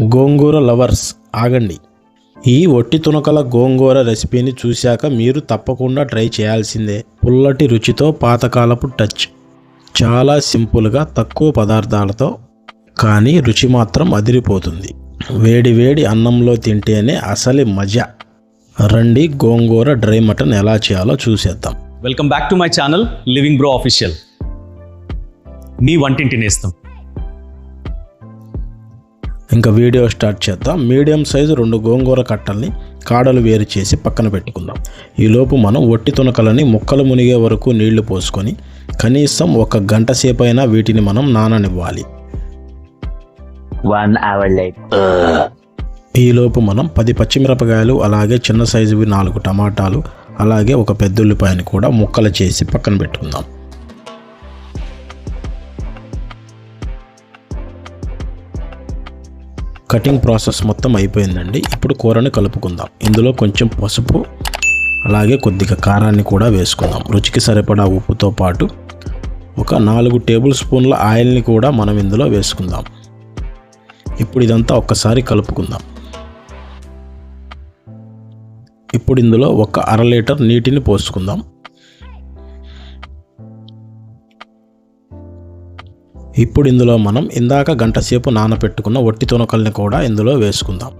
గోంగూర lovers ఆగండి. ఈ ఒట్టి తునకల గోంగూర రెసిపీని చూశాక మీరు తప్పకుండా ట్రై చేయాల్సిందే. పుల్లటి రుచితో పాతకాలపు టచ్. చాలా సింపుల్గా తక్కువ పదార్థాలతో కానీ రుచి మాత్రం అదిరిపోతుంది. వేడి వేడి అన్నంలో తింటేనే అసలు మజా. రండి గోంగూర డ్రై మటన్ ఎలా చేయాలో చూసేద్దాం. Welcome back to my channel living bro official మీ వంటింటి నేస్తాం ఇంకా వీడియో స్టార్ట్ చేద్దాం. మీడియం సైజు రెండు గోంగూర కట్టల్ని కాడలు వేరు చేసి పక్కన పెట్టుకుందాం. ఈలోపు మనం ఒట్టి తునకలని ముక్కలు మునిగే వరకు నీళ్ళు పోసుకొని కనీసం ఒక గంట సేపు అయినా వీటిని మనం నాననివ్వాలి. Later. ఈలోపు మనం పది పచ్చిమిరపకాయలు అలాగే చిన్న సైజువి నాలుగు టమాటాలు అలాగే ఒక పెద్ద ఉల్లిపాయని కూడా ముక్కలు చేసి పక్కన పెట్టుకుందాం. కటింగ్ ప్రాసెస్ మొత్తం అయిపోయిందండి. ఇప్పుడు కూరని కలుపుకుందాం. ఇందులో కొంచెం పసుపు అలాగే కొద్దిగా కారాన్ని కూడా వేసుకుందాం. రుచికి సరిపడా ఉప్పుతో పాటు ఒక నాలుగు టేబుల్ స్పూన్ల ఆయిల్ని కూడా మనం ఇందులో వేసుకుందాం. ఇప్పుడు ఇదంతా ఒక్కసారి కలుపుకుందాం. ఇప్పుడు ఇందులో ఒక అర లీటర్ నీటిని పోసుకుందాం. ఇప్పుడు ఇందులో మనం ఇందాక గంట సేపు నానపెట్టుకున్న ఒట్టి తునకల్ని కూడా ఇందులో వేసుకుందాం.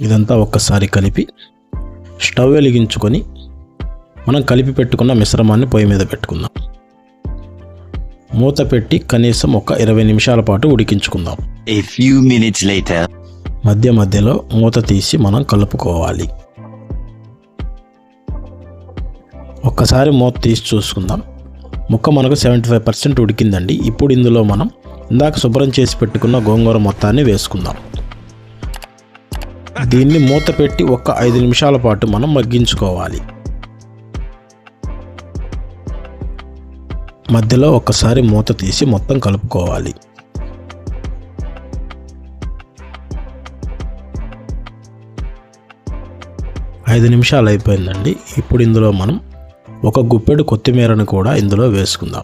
ఇదంతా ఒక్కసారి కలిపి స్టవ్ వెలిగించుకొని మనం కలిపి పెట్టుకున్న మిశ్రమాన్ని పొయ్యి మీద పెట్టుకుందాం. మూత పెట్టి కనీసం ఒక ఇరవై నిమిషాల పాటు ఉడికించుకుందాం. A few minutes later. మధ్య మధ్యలో మూత తీసి మనం కలుపుకోవాలి. ఒక్కసారి మూత తీసి చూసుకుందాం. ముక్క మనకు సెవెంటీ ఫైవ్ పర్సెంట్ ఉడికిందండి. ఇప్పుడు ఇందులో మనం ఇందాక శుభ్రం చేసి పెట్టుకున్న గోంగూర మొత్తాన్ని వేసుకుందాం. దీన్ని మూత పెట్టి ఒక ఐదు నిమిషాల పాటు మనం మగ్గించుకోవాలి. మధ్యలో ఒక్కసారి మూత తీసి మొత్తం కలుపుకోవాలి. ఐదు నిమిషాలు అయిపోయిందండి. ఇప్పుడు ఇందులో మనం ఒక గుప్పెడు కొత్తిమీరను కూడా ఇందులో వేసుకుందాం.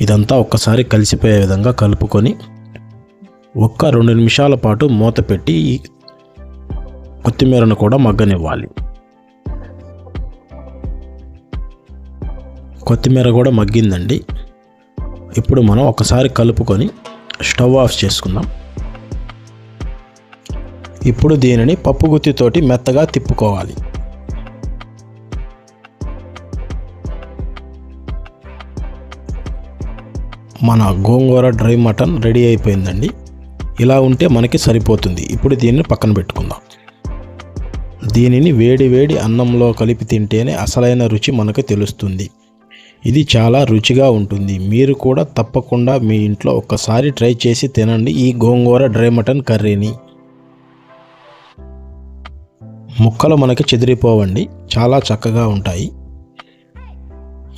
ఇదంతా ఒక్కసారి కలిసిపోయే విధంగా కలుపుకొని ఒక్క రెండు నిమిషాల పాటు మూత పెట్టి కొత్తిమీరను కూడా మగ్గనివ్వాలి. కొత్తిమీర కూడా మగ్గిందండి. ఇప్పుడు మనం ఒకసారి కలుపుకొని స్టవ్ ఆఫ్ చేసుకుందాం. ఇప్పుడు దీనిని పప్పు గుత్తితోటి మెత్తగా తిప్పుకోవాలి. మన గోంగూర డ్రై మటన్ రెడీ అయిపోయిందండి. ఇలా ఉంటే మనకి సరిపోతుంది. ఇప్పుడు దీన్ని పక్కన పెట్టుకుందాం. దీనిని వేడి వేడి అన్నంలో కలిపి తింటేనే అసలైన రుచి మనకు తెలుస్తుంది. ఇది చాలా రుచిగా ఉంటుంది. మీరు కూడా తప్పకుండా మీ ఇంట్లో ఒక్కసారి ట్రై చేసి తినండి ఈ గోంగూర డ్రై మటన్ కర్రీని. ముక్కలు మనకి చెదిరిపోవండి. చాలా చక్కగా ఉంటాయి.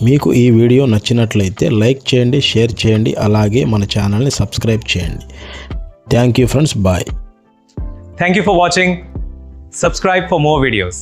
మీకు ఈ వీడియో నచ్చినట్లయితే లైక్ చేయండి షేర్ చేయండి అలాగే మన ఛానల్ని సబ్స్క్రైబ్ చేయండి. Thank you friends bye thank you for watching subscribe for more videos